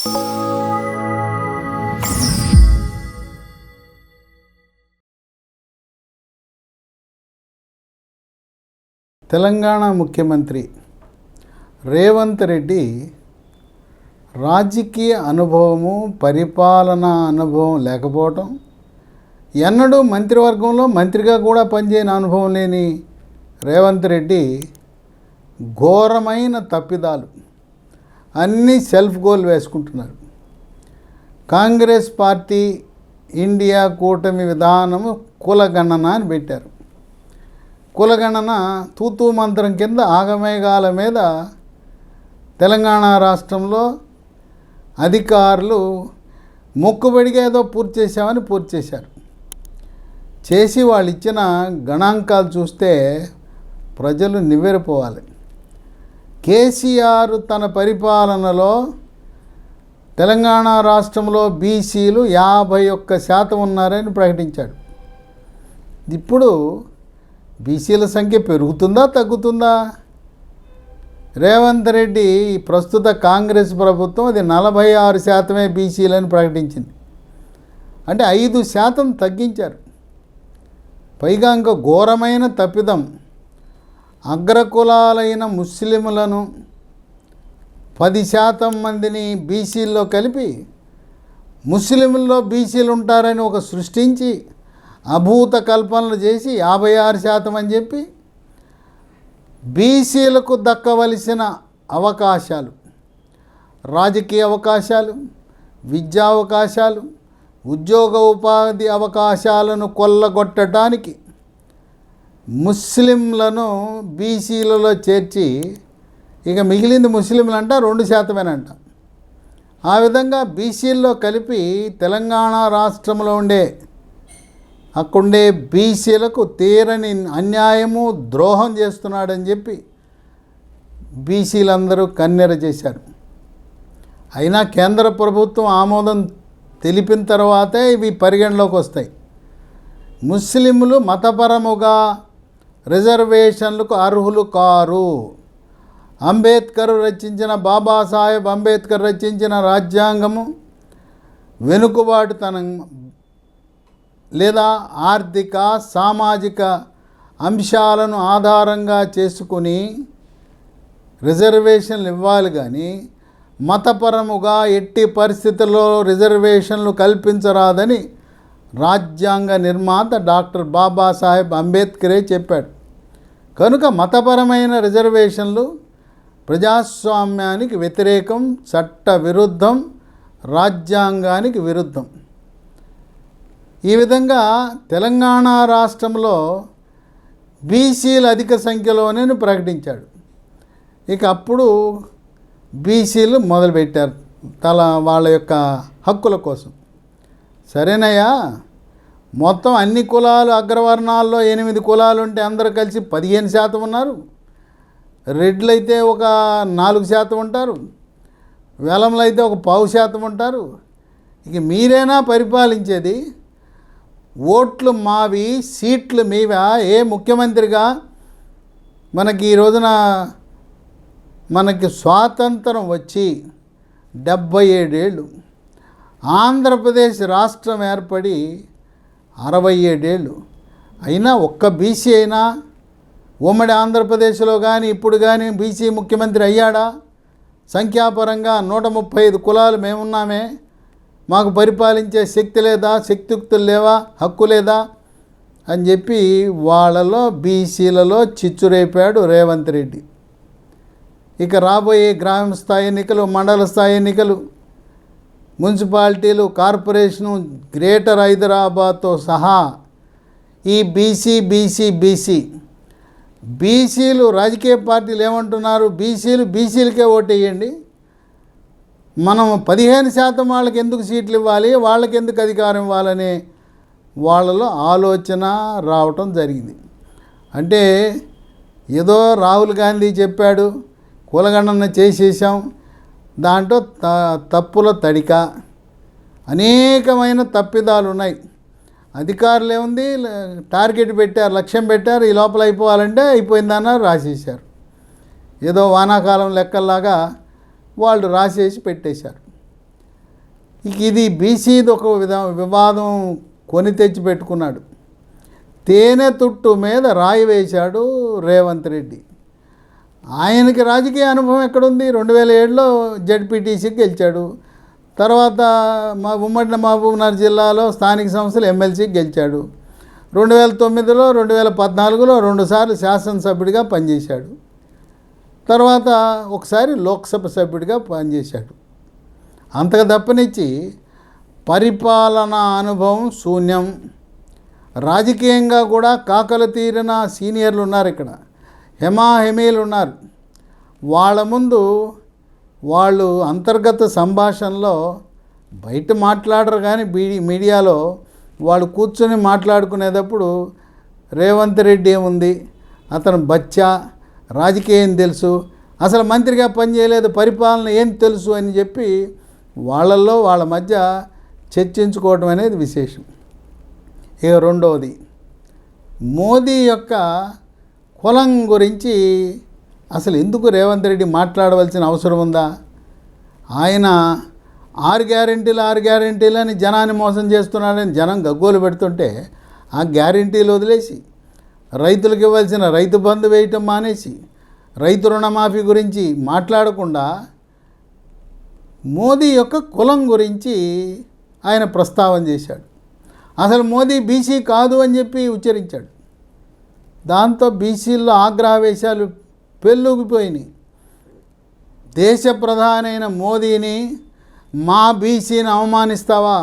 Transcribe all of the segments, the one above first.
తెలంగాణ ముఖ్యమంత్రి రేవంత్ రెడ్డి రాజకీయ అనుభవము పరిపాలనా అనుభవం లేకపోవటం ఎన్నడూ మంత్రివర్గంలో మంత్రిగా కూడా పనిచేయని అనుభవం లేని రేవంత్ రెడ్డి ఘోరమైన తప్పిదాలు. అన్నీ సెల్ఫ్ గోల్ వేసుకుంటున్నారు. కాంగ్రెస్ పార్టీ ఇండియా కూటమి విధానము కులగణన అని పెట్టారు. కులగణన తూతూ మంత్రం కింద ఆగమేఘాల మీద తెలంగాణ రాష్ట్రంలో అధికారులు మొక్కుబడిగా ఏదో పూర్తి చేశామని పూర్తి చేశారు. చేసి వాళ్ళు ఇచ్చిన గణాంకాలు చూస్తే ప్రజలు నివ్వెరపోవాలి. కేసీఆర్ తన పరిపాలనలో తెలంగాణ రాష్ట్రంలో బీసీలు యాభై ఒక్క శాతం ఉన్నారని ప్రకటించాడు. ఇప్పుడు బీసీల సంఖ్య పెరుగుతుందా తగ్గుతుందా? రేవంత్ రెడ్డి ఈ ప్రస్తుత కాంగ్రెస్ ప్రభుత్వం అది నలభై ఆరు శాతమే బీసీలని ప్రకటించింది. అంటే ఐదు శాతం తగ్గించారు. పైగా ఇంకా ఘోరమైన తప్పిదం. అగ్రకులాలైన ముస్లిములను పది శాతం మందిని బీసీల్లో కలిపి ముస్లింల్లో బీసీలు ఉంటారని ఒక సృష్టించి అభూత కల్పనలు చేసి యాభై ఆరు శాతం అని చెప్పి బీసీలకు దక్కవలసిన అవకాశాలు రాజకీయ అవకాశాలు విద్యా అవకాశాలు ఉద్యోగ ఉపాధి అవకాశాలను కొల్లగొట్టడానికి ముస్లింలను బీసీలలో చేర్చి ఇక మిగిలింది ముస్లింలు అంట రెండు శాతమేనంట. ఆ విధంగా బీసీల్లో కలిపి తెలంగాణ రాష్ట్రంలో ఉండే అక్కడుండే బీసీలకు తీరని అన్యాయము ద్రోహం చేస్తున్నాడని చెప్పి బీసీలందరూ కన్నెర చేశారు. అయినా కేంద్ర ప్రభుత్వం ఆమోదం తెలిపిన తర్వాతే ఇవి పరిగణలోకి వస్తాయి. ముస్లింలు మతపరముగా రిజర్వేషన్లకు అర్హులు కారు. అంబేద్కర్ రచించిన బాబాసాహెబ్ అంబేద్కర్ రచించిన రాజ్యాంగము వెనుకబాటుతనం లేదా ఆర్థిక సామాజిక అంశాలను ఆధారంగా చేసుకుని రిజర్వేషన్లు ఇవ్వాలి కానీ మతపరముగా ఎట్టి పరిస్థితుల్లో రిజర్వేషన్లు కల్పించరాదని రాజ్యాంగ నిర్మాత డాక్టర్ బాబాసాహెబ్ అంబేద్కరే చెప్పాడు. కనుక మతపరమైన రిజర్వేషన్లు ప్రజాస్వామ్యానికి వ్యతిరేకం చట్ట విరుద్ధం రాజ్యాంగానికి విరుద్ధం. ఈ విధంగా తెలంగాణ రాష్ట్రంలో బీసీలు అధిక సంఖ్యలోనే ప్రకటించాడు. ఇక అప్పుడు బీసీలు మొదలుపెట్టారు తల వాళ్ళ యొక్క హక్కుల కోసం. సరేనయ్యా? మొత్తం అన్ని కులాలు అగ్రవర్ణాల్లో ఎనిమిది కులాలు ఉంటే అందరూ కలిసి పదిహేను శాతం ఉన్నారు. రెడ్లు అయితే ఒక నాలుగు శాతం ఉంటారు. వెలంలో అయితే ఒక పావు శాతం ఉంటారు. ఇక మీరేనా పరిపాలించేది? ఓట్లు మావి సీట్లు మీవ? ఏ ముఖ్యమంత్రిగా మనకి ఈ రోజున మనకి స్వాతంత్రం వచ్చి డెబ్భై ఏడేళ్ళు. ఆంధ్రప్రదేశ్ రాష్ట్రం ఏర్పడి అరవై ఏడేళ్ళు. అయినా ఒక్క బీసీ అయినా ఉమ్మడి ఆంధ్రప్రదేశ్లో కానీ ఇప్పుడు కానీ బీసీ ముఖ్యమంత్రి అయ్యాడా? సంఖ్యాపరంగా నూట ముప్పై ఐదు కులాలు మేమున్నామే. మాకు పరిపాలించే శక్తి లేదా శక్తియుక్తులు లేవా? హక్కు లేదా? అని చెప్పి వాళ్ళలో బీసీలలో చిచ్చురేపాడు రేవంత్ రెడ్డి. ఇక రాబోయే గ్రామ స్థాయి ఎన్నికలు మండల స్థాయి ఎన్నికలు మున్సిపాలిటీలు కార్పొరేషను గ్రేటర్ హైదరాబాద్తో సహా ఈ బీసీ బీసీ బీసీ. బీసీలు రాజకీయ పార్టీలు ఏమంటున్నారు? బీసీలు బీసీలకే ఓటేయండి. మనం పదిహేను శాతం వాళ్ళకి ఎందుకు సీట్లు ఇవ్వాలి? వాళ్ళకి ఎందుకు అధికారం ఇవ్వాలనే వాళ్ళలో ఆలోచన రావటం జరిగింది. అంటే ఏదో రాహుల్ గాంధీ చెప్పాడు కులగణన చేసేసాం దాంట్లో త తప్పుల తడిక అనేకమైన తప్పిదాలు ఉన్నాయి అధికారులు ఏముంది? టార్గెట్ పెట్టారు లక్ష్యం పెట్టారు ఈ లోపల అయిపోవాలంటే అయిపోయిందన్నారు రాసేసారు ఏదో వానాకాలం లెక్కల్లాగా వాళ్ళు రాసేసి పెట్టేశారు. ఇక ఇది బీసీది ఒక విధ వివాదం కొని తెచ్చి పెట్టుకున్నాడు. తేనె తుట్టు మీద రాయి వేశాడు రేవంత్ రెడ్డి. ఆయనకి రాజకీయ అనుభవం ఎక్కడుంది? రెండు వేల ఏడులో జడ్పీటీసీకి గెలిచాడు. తర్వాత మా ఉమ్మడి మహబూబ్నగర్ జిల్లాలో స్థానిక సంస్థలు ఎమ్మెల్సీకి గెలిచాడు. రెండు వేల తొమ్మిదిలో రెండు వేల పద్నాలుగులో రెండుసార్లు శాసనసభ్యుడిగా పనిచేశాడు. తర్వాత ఒకసారి లోక్సభ సభ్యుడిగా పనిచేశాడు. అంతకు తప్పనిచ్చి పరిపాలనా అనుభవం శూన్యం. రాజకీయంగా కూడా కాకలు తీరిన సీనియర్లు ఉన్నారు ఇక్కడ. హెమాహెమీలు ఉన్నారు. వాళ్ళ ముందు వాళ్ళు అంతర్గత సంభాషణలో బయట మాట్లాడరు కానీ మీడియాలో వాళ్ళు కూర్చొని మాట్లాడుకునేటప్పుడు రేవంత్ రెడ్డి ఏముంది? అతను బచ్చా రాజకీయం తెలుసు? అసలు మంత్రిగా పనిచేయలేదు పరిపాలన ఏం తెలుసు అని చెప్పి వాళ్ళల్లో వాళ్ళ మధ్య చర్చించుకోవడం అనేది విశేషం. ఇక రెండవది మోదీ యొక్క కులం గురించి అసలు ఎందుకు రేవంత్ రెడ్డి మాట్లాడవలసిన అవసరం ఉందా? ఆయన ఆరు గ్యారెంటీలు ఆరు గ్యారెంటీలు అని జనాన్ని మోసం చేస్తున్నాడని జనం గగ్గోలు పెడుతుంటే ఆ గ్యారెంటీలు వదిలేసి రైతులకు ఇవ్వాల్సిన రైతు బంధు వేయటం మానేసి రైతు రుణమాఫీ గురించి మాట్లాడకుండా మోదీ యొక్క కులం గురించి ఆయన ప్రస్తావన చేశాడు. అసలు మోదీ బీసీ కాదు అని చెప్పి ఉచ్చరించాడు. దాంతో బీసీల్లో ఆగ్రహవేశాలు పెళ్ళుగిపోయినాయి దేశ ప్రధానైన మోదీని మా బీసీని అవమానిస్తావా?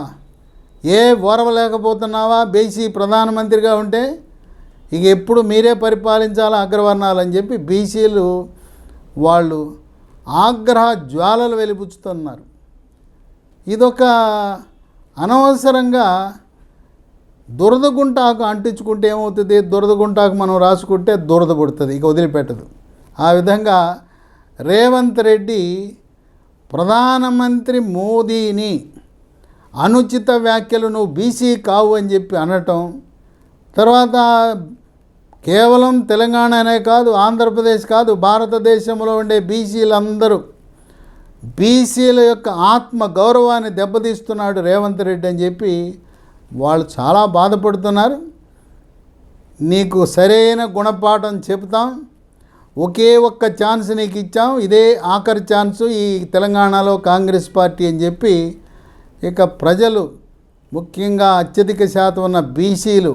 ఏ ఓరవలేకపోతున్నావా బీసీ ప్రధానమంత్రిగా ఉంటే ఇక ఎప్పుడు మీరే పరిపాలించాలా అగ్రవర్ణాలని చెప్పి బీసీలు వాళ్ళు ఆగ్రహ జ్వాలలు వెలిపుచ్చుతున్నారు ఇదొక అనవసరంగా దురదగుంటాకు అంటించుకుంటే ఏమవుతుంది? దురదగుంటాకు మనం రాసుకుంటే దురద పుడుతుంది ఇక వదిలిపెట్టదు. ఆ విధంగా రేవంత్ రెడ్డి ప్రధానమంత్రి మోదీని అనుచిత వ్యాఖ్యలు నువ్వు బీసీ కావు అని చెప్పి అనటం తర్వాత కేవలం తెలంగాణనే కాదు ఆంధ్రప్రదేశ్ కాదు భారతదేశంలో ఉండే బీసీలందరూ బీసీల యొక్క ఆత్మ గౌరవాన్ని దెబ్బతీస్తున్నాడు రేవంత్ రెడ్డి అని చెప్పి వాళ్ళు చాలా బాధపడుతున్నారు. నీకు సరైన గుణపాఠం చెప్తాం ఒకే ఒక్క ఛాన్స్ నీకు ఇచ్చాం. ఇదే ఆఖరి ఛాన్సు ఈ తెలంగాణలో కాంగ్రెస్ పార్టీ అని చెప్పి ఇక ప్రజలు ముఖ్యంగా అత్యధిక శాతం ఉన్న బీసీలు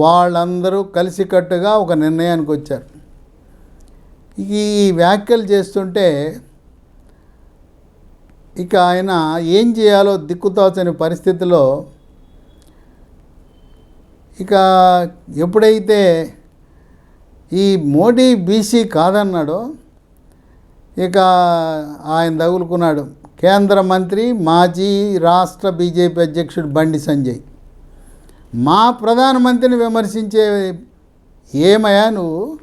వాళ్ళందరూ కలిసికట్టుగా ఒక నిర్ణయానికి వచ్చారు. ఈ వ్యాఖ్యలు చేస్తుంటే ఇక ఆయన ఏం చేయాలో దిక్కుతోచని పరిస్థితిలో ఇక ఎప్పుడైతే ఈ మోడీ బీసీ కాదన్నాడో ఇక ఆయన తగులుకున్నాడు. కేంద్ర మంత్రి మాజీ రాష్ట్ర బీజేపీ అధ్యక్షుడు బండి సంజయ్. మా ప్రధానమంత్రిని విమర్శించే ఏమయ్యా నువ్వు?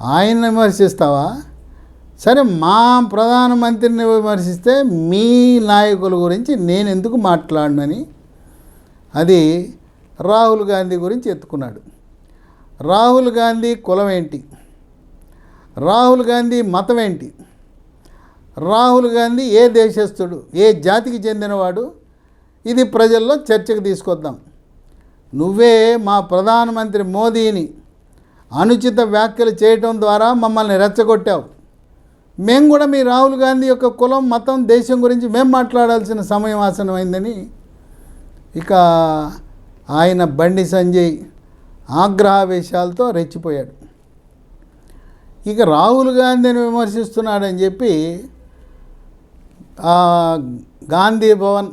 ఆయన్ని విమర్శిస్తావా? సరే మా ప్రధానమంత్రిని విమర్శిస్తే మీ నాయకుల గురించి నేను ఎందుకు మాట్లాడనని? అది రాహుల్ గాంధీ గురించి ఎత్తుకున్నాడు. రాహుల్ గాంధీ కులం ఏంటి? రాహుల్ గాంధీ మతం ఏంటి? రాహుల్ గాంధీ ఏ దేశస్థుడు ఏ జాతికి చెందినవాడు? ఇది ప్రజల్లో చర్చకు తీసుకొద్దాం. నువ్వే మా ప్రధానమంత్రి మోదీని అనుచిత వ్యాఖ్యలు చేయటం ద్వారా మమ్మల్ని రెచ్చగొట్టావు. మేము కూడా మీ రాహుల్ గాంధీ యొక్క కులం మతం దేశం గురించి మేము మాట్లాడాల్సిన సమయం ఆసనమైందని ఇక ఆయన బండి సంజయ్ ఆగ్రహావేశాలతో రెచ్చిపోయాడు. ఇక రాహుల్ గాంధీని విమర్శిస్తున్నాడని చెప్పి గాంధీ భవన్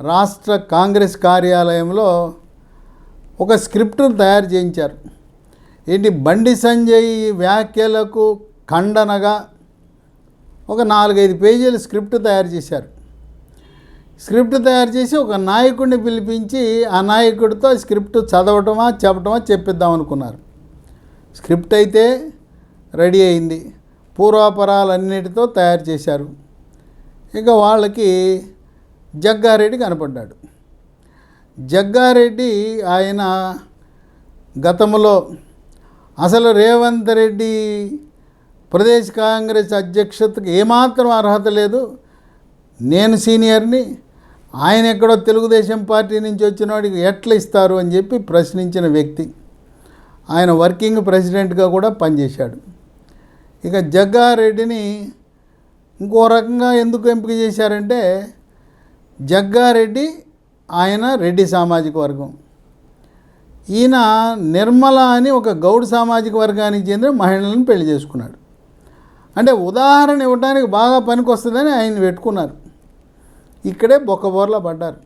రాష్ట్ర కాంగ్రెస్ కార్యాలయంలో ఒక స్క్రిప్ట్ను తయారు చేయించారు. ఏంటి? బండి సంజయ్ వ్యాఖ్యలకు ఖండనగా ఒక నాలుగైదు పేజీల స్క్రిప్ట్ తయారు చేశారు. స్క్రిప్ట్ తయారు చేసి ఒక నాయకుడిని పిలిపించి ఆ నాయకుడితో స్క్రిప్ట్ చదవటమా చెప్పటమా చెప్పిద్దాం అనుకున్నారు. స్క్రిప్ట్ అయితే రెడీ అయింది. పూర్వాపరాలన్నిటితో తయారు చేశారు. ఇక వాళ్ళకి జగ్గారెడ్డి కనపడ్డాడు. జగ్గారెడ్డి ఆయన గతంలో అసలు రేవంత్ రెడ్డి ప్రదేశ్ కాంగ్రెస్ అధ్యక్షతకు ఏమాత్రం అర్హత లేదు. నేను సీనియర్ని ఆయన ఎక్కడో తెలుగుదేశం పార్టీ నుంచి వచ్చిన వాడికి ఎట్లా ఇస్తారు అని చెప్పి ప్రశ్నించిన వ్యక్తి. ఆయన వర్కింగ్ ప్రెసిడెంట్గా కూడా పనిచేశాడు. ఇక జగ్గారెడ్డిని ఇంకో రకంగా ఎందుకు ఎంపిక చేశారంటే జగ్గారెడ్డి ఆయన రెడ్డి సామాజిక వర్గం. ఈయన నిర్మల అని ఒక గౌడ్ సామాజిక వర్గానికి చెందిన మహిళలను పెళ్ళి చేసుకున్నాడు. అంటే ఉదాహరణ ఇవ్వడానికి బాగా పనికొస్తుందని ఆయన పెట్టుకున్నారు. ఇక్కడే బొక్కబోర్లా పడ్డారు.